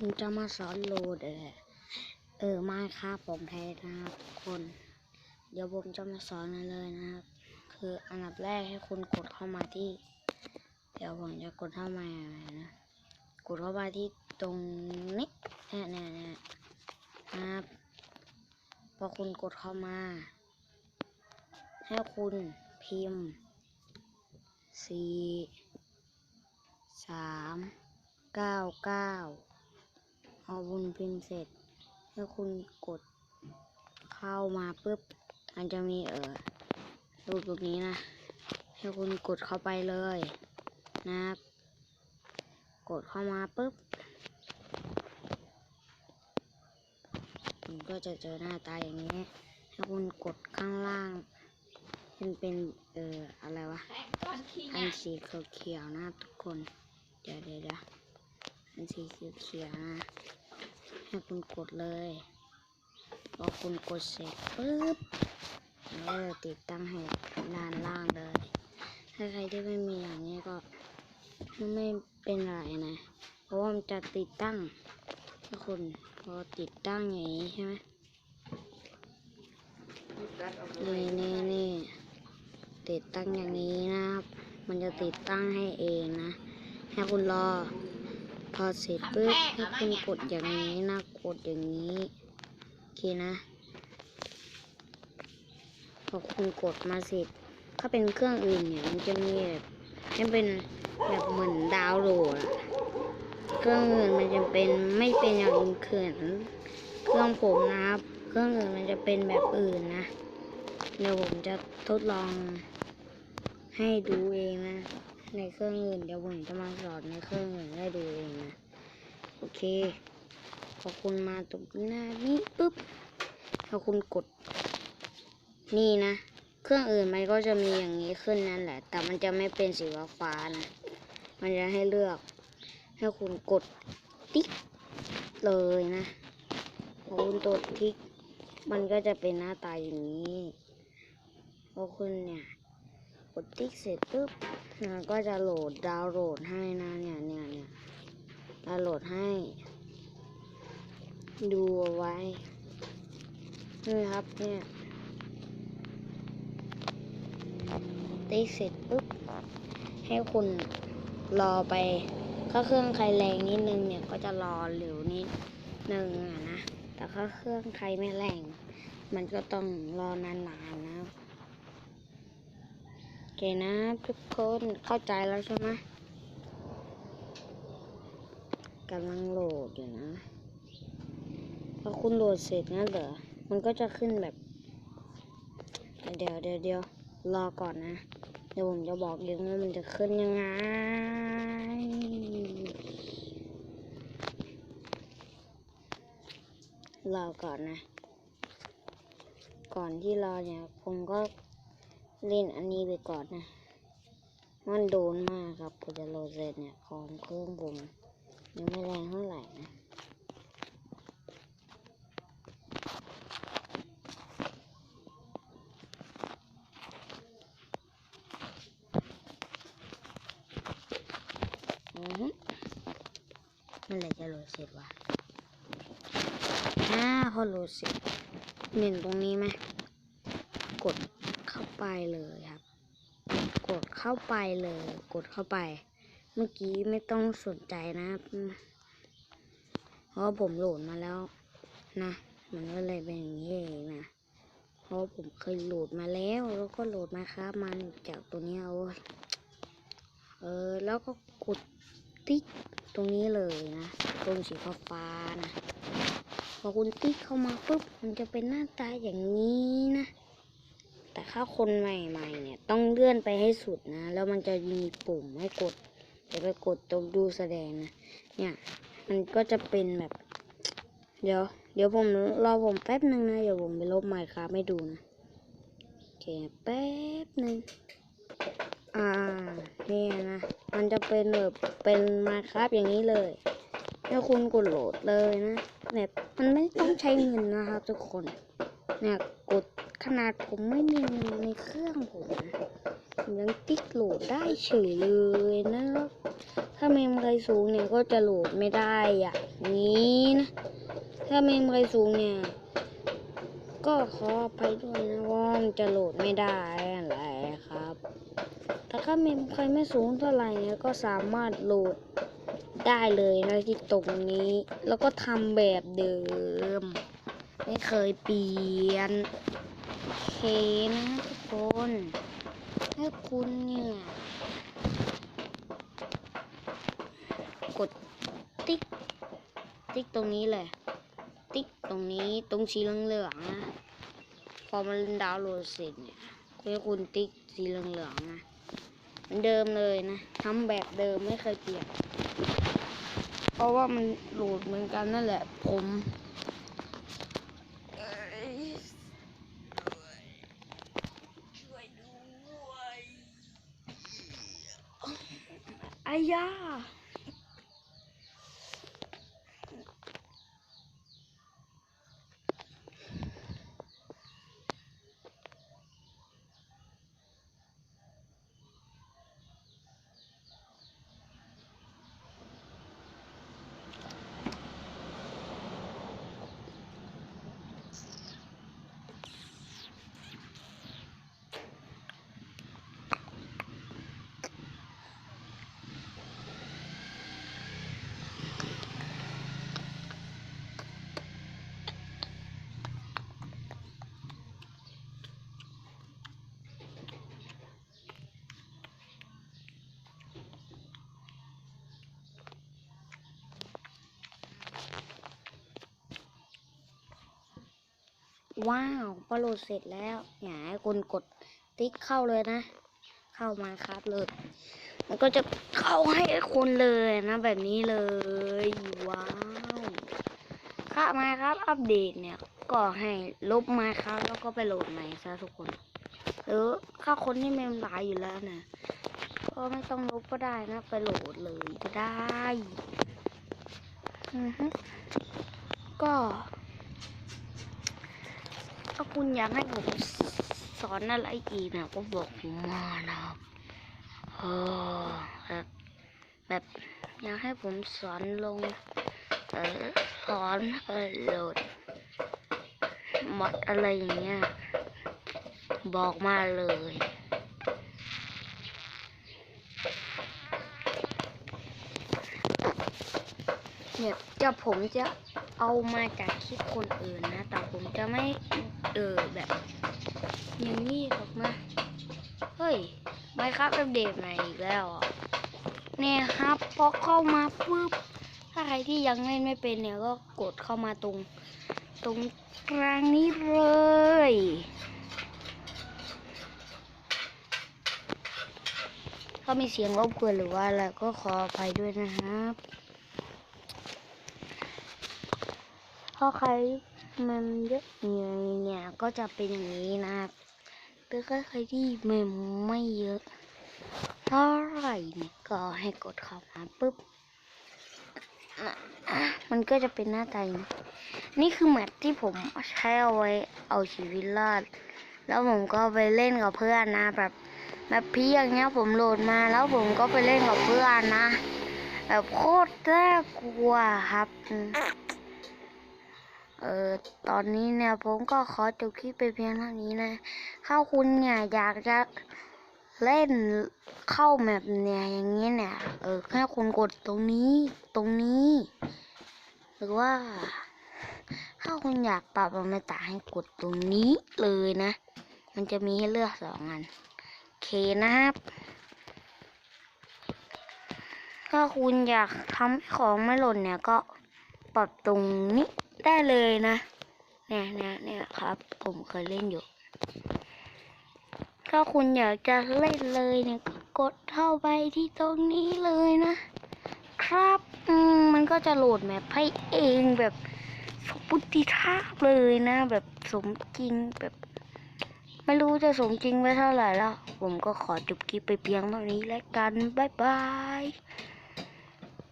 ผมจะมาสอนโหลดเออเออมาครับผมแทนนะครับทุกคน เดี๋ยวผมจะมาสอนกันเลยนะครับ คืออันดับแรกให้คุณกดเข้ามาที่ เดี๋ยวผมจะกดเข้ามานะกดเข้ามาที่ตรงนี้เนี่ยเนี่นะครับพอคุณกดเข้ามา ให้คุณพิมพ์สี่สามเก้าเก้า พอคุณพิมพ์เสร็จให้คุณกดเข้ามาปุ๊บมันจะมีเออรูปตรงนี้นะให้คุณกดเข้าไปเลยนะครับ กดเข้ามาปุ๊บมันก็จะเจอหน้าตาอย่างนี้ให้คุณกดข้างล่างมันเป็นเอออะไรวะอันสีเขียวๆนะทุกคน เดี๋ยวเดี๋ยว เดี๋ยวอันสีเขียวๆนะให้คุณกดเลยพอคุณกดเสร็จปุ๊บเออติดตั้งให้ด้านล่างเลย ถ้าใครที่ไม่มีอย่างนี้ก็ไม่เป็นไรนะ เพราะว่ามันจะติดตั้งถ้าคุณพอติดตั้งอย่างนี้ใช่ไหมนี่นี่นี่ติดตั้งอย่างนี้นะครับ มันจะติดตั้งให้เองนะ ให้คุณรอ พอเสร็จปุ๊บให้คุณกดอย่างนี้นะกดอย่างนี้โอเคนะ พอคุณกดมาเสร็จ ถ้าเป็นเครื่องอื่นเนี่ยมันจะมีแบบให้เป็นแบบเหมือนดาวน์โหลดเครื่องอื่นมันจะเป็นไม่เป็นอย่างอื่นเขื่อนเครื่องผมนะครับ เครื่องอื่นมันจะเป็นแบบอื่นนะ เดี๋ยวผมจะทดลองให้ดูเองนะ ในเครื่องอื่นเดี๋ยวผมจะมาสอนในเครื่องอื่นให้ดูเองนะโอเค พอคุณมาตรงหน้านี้ปุ๊บถ้าคุณกด นี่นะ เครื่องอื่นมันก็จะมีอย่างนี้ขึ้นนั่นแหละ แต่มันจะไม่เป็นสีฟ้านะ มันจะให้เลือกให้คุณกดติ๊กเลยนะพอคุณกดติ๊กมันก็จะเป็นหน้าตาอย่างนี้พอคุณเนี่ย ดติ๊กเสร็จปุ๊บมันก็จะโหลดดาวน์โหลดให้นะเนี่ยเนี่ยเนี่ยดาวน์โหลดให้ ดูเอาไว้ นี่ครับเนี่ยติ๊กเสร็จปุ๊บให้คุณรอไปถ้าเครื่องใครแรงนิดนึงเนี่ยก็จะรอเหลวนิดนึงอะนะแต่ถ้าเครื่องใครไม่แรง มันก็ต้องรอนานๆนะ เคนะทุกคนเข้าใจแล้วใช่ไหมกำลังโหลดอยู่นะ พอคุณโหลดเสร็จนะเหรอมันก็จะขึ้นแบบ เดี๋ยวเดี๋ยวเดี๋ยวรอก่อนนะ เดี๋ยวผมจะบอกเองว่ามันจะขึ้นยังไง รอก่อนนะ ก่อนที่รอเนี่ยผมก็ เล่นอันนี้ไปก่อนนะ มันโดนมากครับกูจะโหลดเสร็จเนี่ยของเครื่องผมยังไม่แรงเท่าไหร่นะอือฮึเมื่อไหรจะโหลดเสร็จวะอ่าพอโหลดเสร็จเห็นตรงนี้ไหมกด ไปเลยครับ กดเข้าไปเลย กดเข้าไป เมื่อกี้ไม่ต้องสนใจนะครับเพราะผมโหลดมาแล้วนะมันก็เลยเป็นอย่างนี้เองนะเพราะผมเคยโหลดมาแล้วแล้วก็โหลดมาครับมาจากตัวนี้ยโอ้ยเออแล้วก็กดติ๊กตรงนี้เลยนะตรงสีฟ้าๆนะพอคุณติ๊กเข้ามาปุ๊บมันจะเป็นหน้าตาอย่างนี้นะ แต่ถ้าคนใหม่ๆเนี่ยต้องเลื่อนไปให้สุดนะ แล้วมันจะมีปุ่มให้กดเดี๋ยวไปกดตรงดูแสดงนะ เนี่ย มันก็จะเป็นแบบ เดี๋ยว เดี๋ยวผมรอผมแป๊บหนึ่งนะ เดี๋ยวผมไปลบไมค์ครับให้ดูนะ โอเค แป๊บหนึ่งอ่า เนี่ยนะ มันจะเป็นแบบเป็นไมค์ครับอย่างนี้เลยแล้วคุณกดโหลดเลยนะแบบมันไม่ต้องใช้เงินนะครับทุกคน เนี่ย กด ขนาดผมไม่มีเงินในเครื่องผมนะยังติ๊กโหลดได้เฉยเลยนะครับถ้าเมมไรสูงเนี่ยก็จะโหลดไม่ได้อย่างนี้นะ ถ้าเมมไรสูงเนี่ย ก็ขออภัยด้วยนะว่ามันจะโหลดไม่ได้อะไรครับ แต่ถ้าเมมใครไม่สูงเท่าไหร่เนี่ยก็สามารถโหลดได้เลยนะที่ตรงนี้ แล้วก็ทำแบบเดิม ไม่เคยเปลี่ยน เคนะทุกคนให้คุณเนี่ย กดติ๊ก ติ๊กตรงนี้เลย ติ๊กตรงนี้ตรงสีเหลืองๆนะ พอมันดาวน์โหลดเสร็จเนี่ยให้คุณติ๊กสีเหลืองๆนะเหมือนเดิมเลยนะทำแบบเดิมไม่เคยเปลี่ยนเพราะว่ามันโหลดเหมือนกันนั่นแหละผมเอ้ยช่วยด้วย อ ว้าวพอโหลดเสร็จแล้วอย่าให้คุณกดติ๊กเข้าเลยนะ เข้ามาครับเลยมันก็จะเข้าให้คุณเลยนะแบบนี้เลย ว้าวค่ามาครับอัปเดตเนี่ย ก็ให้ลบมาครับแล้วก็ไปโหลดใหม่ซะทุกคนหรือถ้าคนที่เมมหลายอยู่แล้วนะก็ไม่ต้องลบก็ได้นะ ไปโหลดเลยก็ได้อือฮึก็ ถ้าคุณอยากให้ผมสอนอะไรอีกนะก็บอกผมมานะครับเออแบบแบบอยากให้ผมสอนลงเออสอนเออโหลดมอดอะไรอย่างเงี้ยบอกมาเลยเนี่ยจะผมจะ เอามาจากคลิปคนอื่นนะ แต่ผมจะไม่เออแบบอย่างนี้หรอกนะเฮ้ยไม่ครับอัปเดตใหม่อีกแล้วเนี่ยครับพอเข้ามาปุ๊บถ้าใครที่ยังเล่นไม่เป็นเนี่ยก็กดเข้ามาตรง ตรงกลางนี้เลยถ้ามีเสียงรบกวนหรือว่าอะไรก็ขออภัยด้วยนะครับ ถ้าใครมันเยอะเนี่ยก็จะเป็นอย่างนี้นะครับแต่ถ้าใครที่มันไม่เยอะเท่าไหร่เนี่ยก็ให้กดเข้ามาปุ๊บมันก็จะเป็นหน้าตายนี่คือแมทที่ผมใช้เอาไว้เอาชีวิตรอด แล้วผมก็ไปเล่นกับเพื่อนนะ แบบแบบพี่อย่างเงี้ยผมโหลดมาแล้วผมก็ไปเล่นกับเพื่อนนะ แบบโคตรน่ากลัวครับ เออตอนนี้เนี่ยผมก็ขอจบคลิปไปเพียงเท่านี้นะถ้าคุณเนี่ยอยากจะเล่นเข้าแมปเนี่ยอย่างนี้เนี่ย เออแค่คุณกดตรงนี้ตรงนี้ หรือว่า ถ้าคุณอยากปรับอมตะให้กดตรงนี้เลยนะ มันจะมีให้เลือกสองอันโอเคนะครับ ถ้าคุณอยากทำให้ของไม่หล่นเนี่ยก็ปรับตรงนี้ ได้เลยนะเนี่ยเนี่ยเนี่ยครับ ผมเคยเล่นอยู่ ถ้าคุณอยากจะเล่นเลยเนี่ยก็กดเข้าไปที่ตรงนี้เลยนะ ครับอืมมันก็จะโหลดแมปให้เองแบบสมบุติภาเลยนะ แบบสมจริงแบบไม่รู้จะสมจริงไว้เท่าไหร่แล้ว ผมก็ขอจบคลิปไปเพียงเท่านี้แล้วกัน บ๊ายบาย